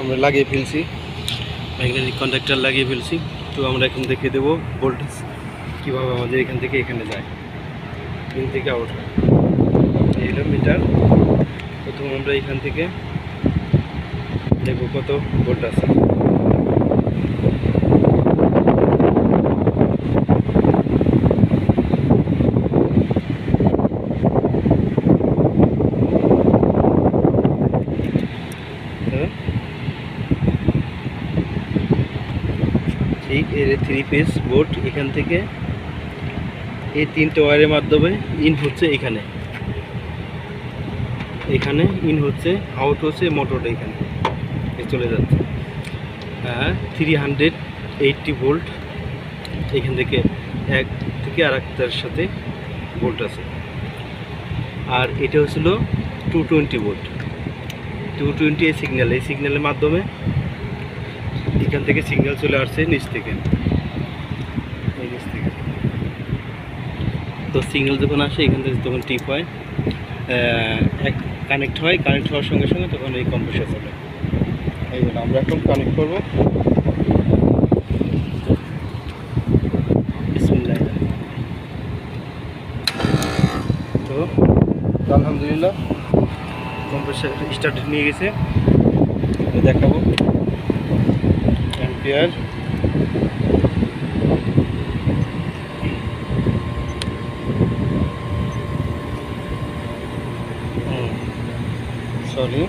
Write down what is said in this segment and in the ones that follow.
আমরা লাগিয়ে ফেলছি। ম্যাগনেটিক কন্ডাক্টার লাগিয়ে ফেলছি। তো আমরা এখন দেখে দেবো ভোল্টেজ কীভাবে আমাদের এখান থেকে এখানে যায়। তিন থেকে আউট হয়। মিটার প্রথম আমরা এখান থেকে দেখব কত ভোল্ট আছে। ঠিক এর থ্রি পেজ বোর্ড এখান থেকে এই তিনটে ওয়ারের মাধ্যমে ইন হচ্ছে এখানে। এখানে ইন হচ্ছে আউট হচ্ছে মোটরটা এখানে। চলে যাচ্ছে। হ্যাঁ থ্রি হান্ড্রেড এইটটি ভোল্ট এখান থেকে এক থেকে আর একটার সাথে ভোল্ট আছে। আর এটা হচ্ছিল two twenty volt two twenty এই সিগন্যাল এই সিগন্যালের মাধ্যমে এখান থেকে সিগন্যাল চলে আসছে নিচ থেকে। এই নিচ থেকে। তো সিগন্যাল যখন আসে, এখান থেকে তখন টিপ হয়। এক কানেক্ট হয় কানেক্ট হওয়ার সঙ্গে সঙ্গে তখন এই কম্প্রেসার চলে। এই জন্য আমরা এখন কানেক্ট করব। তো, আলহামদুলিল্লাহ কম্প্রেসার স্টার্ট নিয়ে গেছে। আমি bir yer. Hmm. Sorry.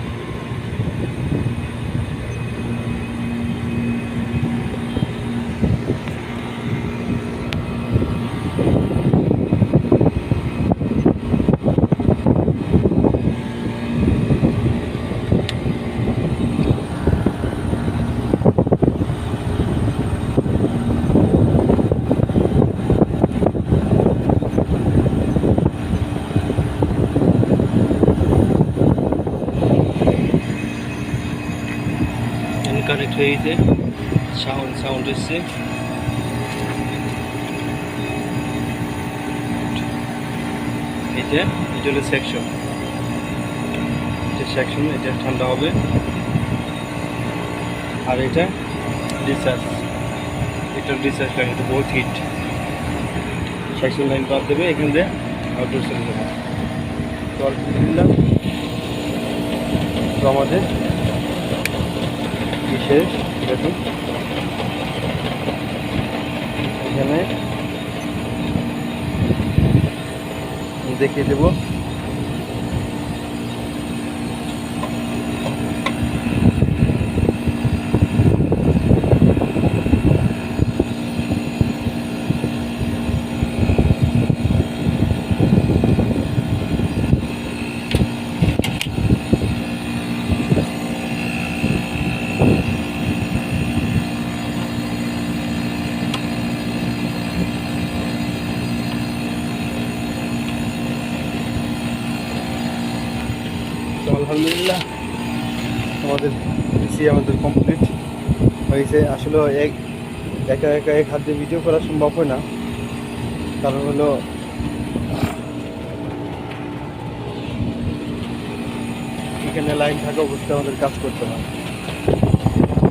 Connect হয়ে সাউন্ড সাউন্ড এসছে এটা এটা হলো সেকশন এটা সেকশন এটা ঠান্ডা হবে। আর এটা ডিসচার্জ এটা ডিসচার্জ লাইন এটা বহুত হিট সেকশন লাইন বাদ দেবে, এখান দিয়ে আউটডোর চলে তো আলহামদুলিল্লাহ, তো আমাদের বিশেষ দেখুন এখানে দেখিয়ে দেব। আলহামদুলিল্লাহ। আমাদের পিসি আমাদের কমপ্লিট হয়েছে, আসলে এক, একা একা এক হাত ভিডিও করা সম্ভব হয় না। কারণ হলো, এখানে লাইন থাকা অবস্থায় আমাদের কাজ করতে হয়।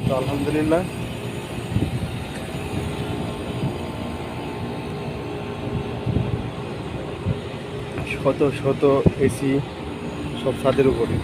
তো আলহামদুলিল্লাহ। শত শত এসি সব ছাদের উপরে।